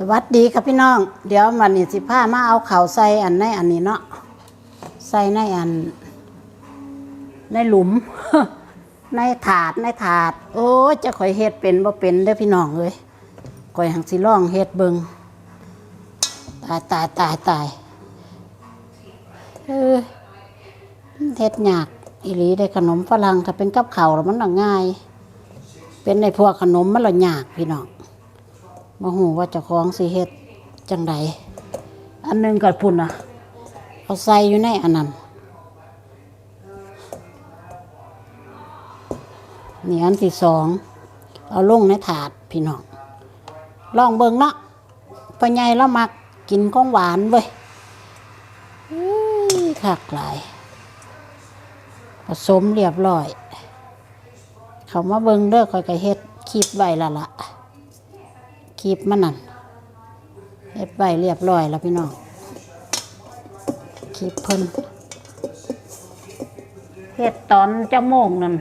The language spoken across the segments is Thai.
สวัสดีครับพี่น้อง เดี๋ยวมันนี่สิผ้ามาเอาเข่าใส่อันในอันนี้เนาะใส่ในอัน ในหลุม ในถาดในถาด โอ้จะข่อยเฮ็ดเป็นบ่เป็นเด้อพี่น้องเอ้ยข่อยหังสิลองเฮ็ดเบิงตายตายตายตายเออเฮ็ดยากอีหลีได้ขนมฝรั่งถ้าเป็นกับเข้าแล้วมันง่าย เป็นในพวกขนมมันละยากพี่น้อง มาหูว่าจะคล้องสิเฮ็ดจังใดอันหนึงก็พุ่นอะ เอาใส่อยู่ในอันนั้นนี่อันที่สอง เอาลงในถาดพี่น้องลองเบิ่งเนาะพ่อใหญ่แล้วมักกินของหวานเว้ยอื้อคักหลายผสมเรียบร้อย เขามาเบิ่งเด้อคอยก็เฮ็ดคลิปไว้ละละค ลิปมันนั่นเฮ็ดใบเรียบร้อยแล้วพี่น้องคลิปเพิ่นเฮ็ดตอนจะโมงนั่น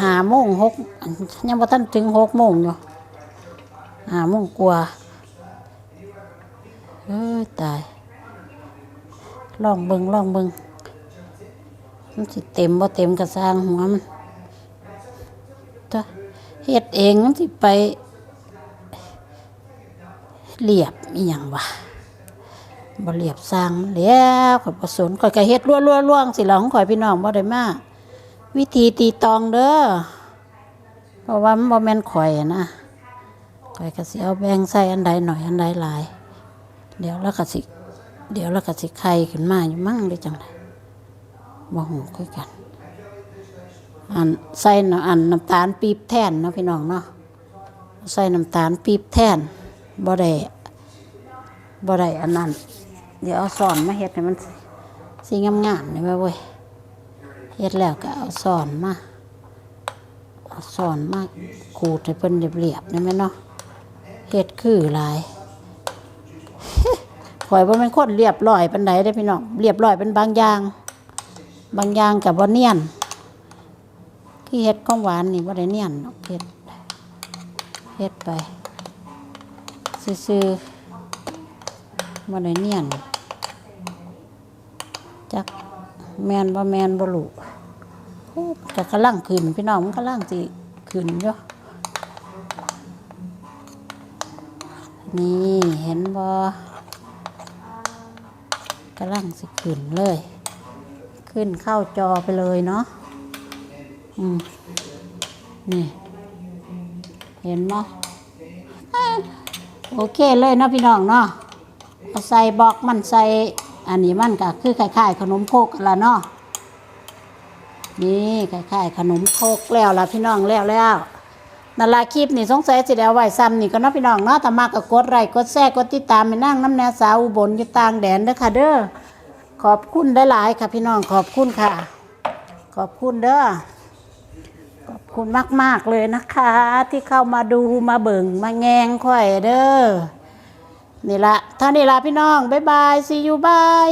หาโมงหกยังบ่ทันถึงหกโมงอยู่หาโมงกว่าเอ้ตายลองเบิงลองเบิงมันสิเต็มบ่เต็มกระสร้างหัวมันจ้ะ เฮ็ดเองมันสิไปเรียบอีหยังวะบ่เรียบสร้างแล้วข่อยบ่สนข่อยก็เฮ็ดรั่วๆล่วงสิล่ะของข่อยพี่น้องบ่ได้มาวิธีตีตองเด้อเพราะว่ามันบ่แม่นข่อยนะข่อยก็สิเอาแบ่งใส่อันใดหน่อยอันใดหลาย เดี๋ยวแล้วก็สิเดี๋ยวแล้วก็สิไข่ขึ้นมาอยู่มั่งหรือจังไดบ่ฮู้คือกัน อันใส่น้ำอันน้ำตาลปี๊บแทนเนาะพี่น้องเนาะใส่น้ำตาลปี๊บแทนบ่ได้บ่ได้อันนั้น เดี๋ยวเอาสอนมาเฮ็ดให้มันสีงามๆนี่ไว้เว้ยเฮ็ดแล้วก็เอาสอนมาเอาสอนมาขูดให้เพิ่นเรียบๆนี่แม่เนาะเฮ็ดคือหลายข่อยบ่เป็นคนเรียบร้อยปานใดเด้พี่น้องเรียบร้อยเป็นบางอย่าง บางอย่างก็บ่เนียน ที่เฮ็ดของหวานนี่บ่ได้เนียนเฮ็ดเฮ็ดไป ซื่อๆบ่ได้เนียนจักแมนบ่แมนบ่รู้โอ้ก็กำลังขึ้นพี่น้องมันกำลังสิขึ้นอยู่นี่เห็นบ่กำลังสิขึ้นเลย ขึ้นเข้าจอไปเลยเนาะ อืมนี่ เห็นไหมโอเคเลยเนาะพี่น้องเนาะเอาใส่บล็อกมันใส่ อันนี้มันก็คือคล้ายๆขนมโคกละเนาะนี่คล้ายๆขนมโคกแล้วล่ะพี่น้องแล้วแล้วนาราคลิปนี่สงสัยสิแล้วไว้ซ้ำนี่ก็เนาะพี่น้องเนาะถ้ามากก็กดไลค์กดแชร์กดติดตามไปนั่งน้ำแนวสาวอุบลอยู่ต่างแดนเด้อค่ะเด้อขอบคุณหลายค่ะพี่น้องขอบคุณค่ะ ขอบคุณเด้อ คุณมาก ๆ เลยนะคะ ที่เข้ามาดูมาเบิ่งมาแงงข่อยเด้อนี่ละท่านี่ละพี่น้อง บ๊ายบายซียูบาย